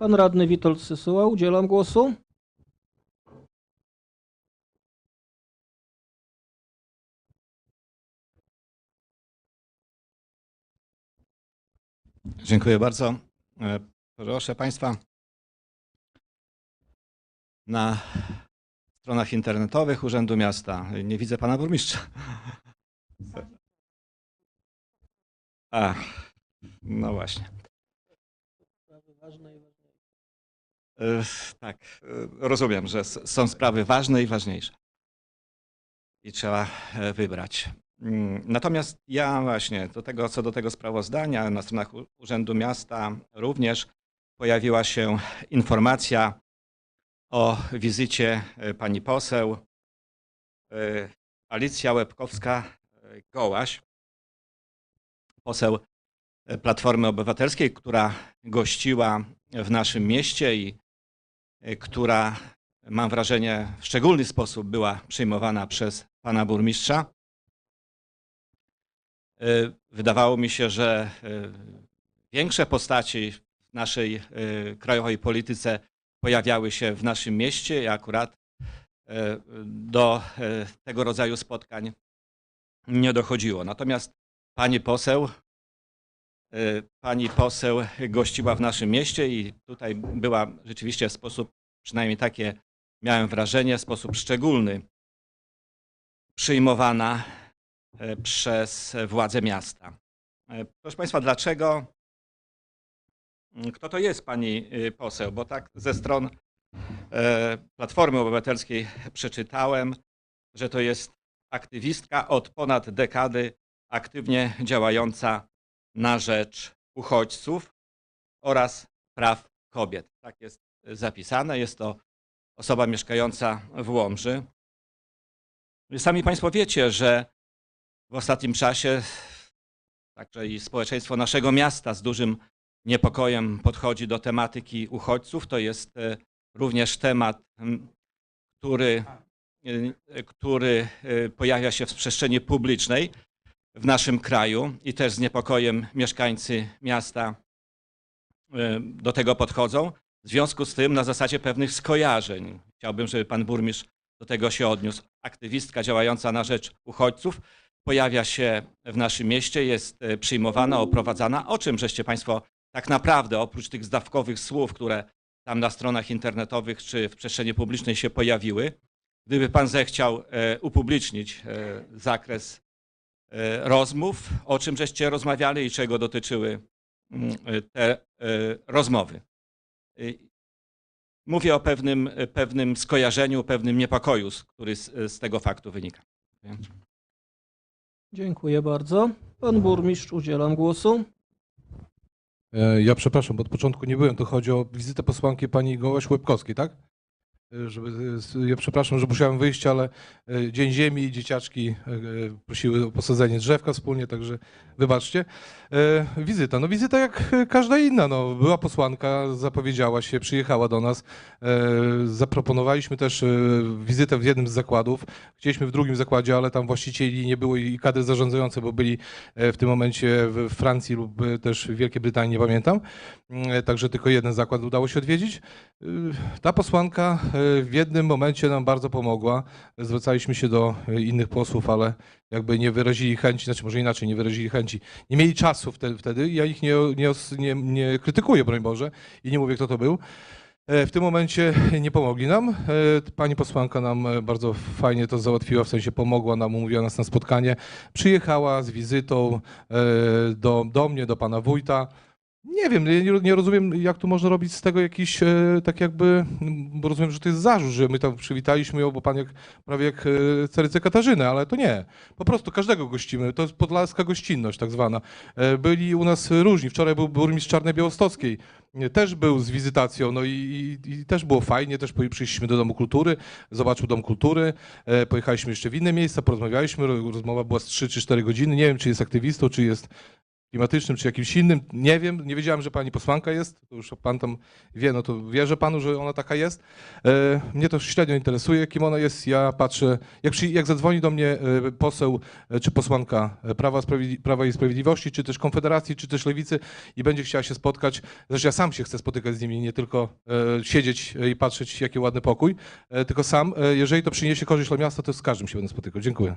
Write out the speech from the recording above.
Pan radny Witold Sysuła, udzielam głosu. Dziękuję bardzo. E, Proszę Państwa, na stronach internetowych Urzędu Miasta nie widzę Pana Burmistrza. A, no właśnie. Tak, e, rozumiem, że są sprawy ważne i ważniejsze. I trzeba e, wybrać. Mm, Natomiast ja właśnie do tego, co do tego sprawozdania na stronach Urzędu Miasta również pojawiła się informacja o wizycie e, pani poseł Alicja Łebkowska-Gołaś, poseł Platformy Obywatelskiej, która gościła w naszym mieście i e, która, mam wrażenie, w szczególny sposób była przyjmowana przez pana burmistrza. E, Wydawało mi się, że e, większe postaci w naszej krajowej polityce pojawiały się w naszym mieście i akurat do tego rodzaju spotkań nie dochodziło. Natomiast pani poseł, pani poseł gościła w naszym mieście i tutaj była rzeczywiście w sposób, przynajmniej takie miałem wrażenie, w sposób szczególny przyjmowana e, przez władze miasta. E, Proszę Państwa, dlaczego? Kto to jest pani y, poseł? Bo tak ze stron e, Platformy Obywatelskiej przeczytałem, że to jest aktywistka od ponad dekady aktywnie działająca na rzecz uchodźców oraz praw kobiet. Tak jest zapisane. Jest to osoba mieszkająca w Łomży. Sami Państwo wiecie, że w ostatnim czasie także i społeczeństwo naszego miasta z dużym niepokojem podchodzi do tematyki uchodźców. To jest e, również temat, który, e, który e, pojawia się w przestrzeni publicznej w naszym kraju i też z niepokojem mieszkańcy miasta e, do tego podchodzą. W związku z tym na zasadzie pewnych skojarzeń chciałbym, żeby pan burmistrz do tego się odniósł. Aktywistka działająca na rzecz uchodźców pojawia się w naszym mieście, jest e, przyjmowana, oprowadzana. O czym żeście Państwo tak naprawdę, oprócz tych zdawkowych słów, które tam na stronach internetowych czy w przestrzeni publicznej się pojawiły, gdyby Pan zechciał e, upublicznić zakres rozmów, o czym żeście rozmawiali i czego dotyczyły mm, e, te e, rozmowy. E, Mówię o pewnym, e, pewnym skojarzeniu, pewnym niepokoju, który z, z tego faktu wynika. Dziękuję bardzo. Pan burmistrz, udzielam głosu. E, Ja przepraszam, bo od początku nie byłem. To chodzi o wizytę posłanki pani Gołaś Łebkowskiej, tak? E, Żeby, ja przepraszam, że musiałem wyjść, ale e, Dzień Ziemi dzieciaczki prosiły o posadzenie drzewka wspólnie, także wybaczcie. Wizyta, no wizyta jak każda inna. No, była posłanka, zapowiedziała się, przyjechała do nas. Zaproponowaliśmy też wizytę w jednym z zakładów. Chcieliśmy w drugim zakładzie, ale tam właścicieli nie było i kadry zarządzające, bo byli w tym momencie w Francji lub też w Wielkiej Brytanii, nie pamiętam. Także tylko jeden zakład udało się odwiedzić. Y, Ta posłanka y, w jednym momencie nam bardzo pomogła. Zwracaliśmy się do y, innych posłów, ale jakby nie wyrazili chęci, znaczy może inaczej, nie wyrazili chęci. Nie mieli czasu wtedy, ja ich nie, nie, nie, nie krytykuję, broń Boże, i nie mówię, kto to był. E, W tym momencie nie pomogli nam. E, Pani posłanka nam e, bardzo fajnie to załatwiła, w sensie pomogła nam, umówiła nas na spotkanie. Przyjechała z wizytą e, do, do mnie, do pana wójta. Nie wiem, nie, nie rozumiem, jak tu można robić z tego jakiś, e, tak jakby, bo rozumiem, że to jest zarzut, że my tam przywitaliśmy ją, bo pan jak, prawie jak e, carycę Katarzyny, ale to nie. Po prostu każdego gościmy, to jest podlaska gościnność tak zwana. E, byli u nas różni, wczoraj był burmistrz Czarnej Białostockiej, też był z wizytacją, no i, i, i też było fajnie, też przyszliśmy do Domu Kultury, zobaczył Dom Kultury, e, pojechaliśmy jeszcze w inne miejsca, porozmawialiśmy, ro- rozmowa była z 3 czy 4 godziny, nie wiem, czy jest aktywistą, czy jest klimatycznym czy jakimś innym. Nie wiem, nie wiedziałem, że pani posłanka jest. To już pan tam wie, no to wierzę panu, że ona taka jest. E, Mnie to średnio interesuje, kim ona jest. Ja patrzę, jak, przy, jak zadzwoni do mnie e, poseł e, czy posłanka Prawa, Prawa i Sprawiedliwości, czy też Konfederacji, czy też Lewicy i będzie chciała się spotkać, zresztą ja sam się chcę spotykać z nimi, nie tylko siedzieć i patrzeć, jaki ładny pokój, tylko sam, jeżeli to przyniesie korzyść dla miasta, to z każdym się będę spotykał. Dziękuję.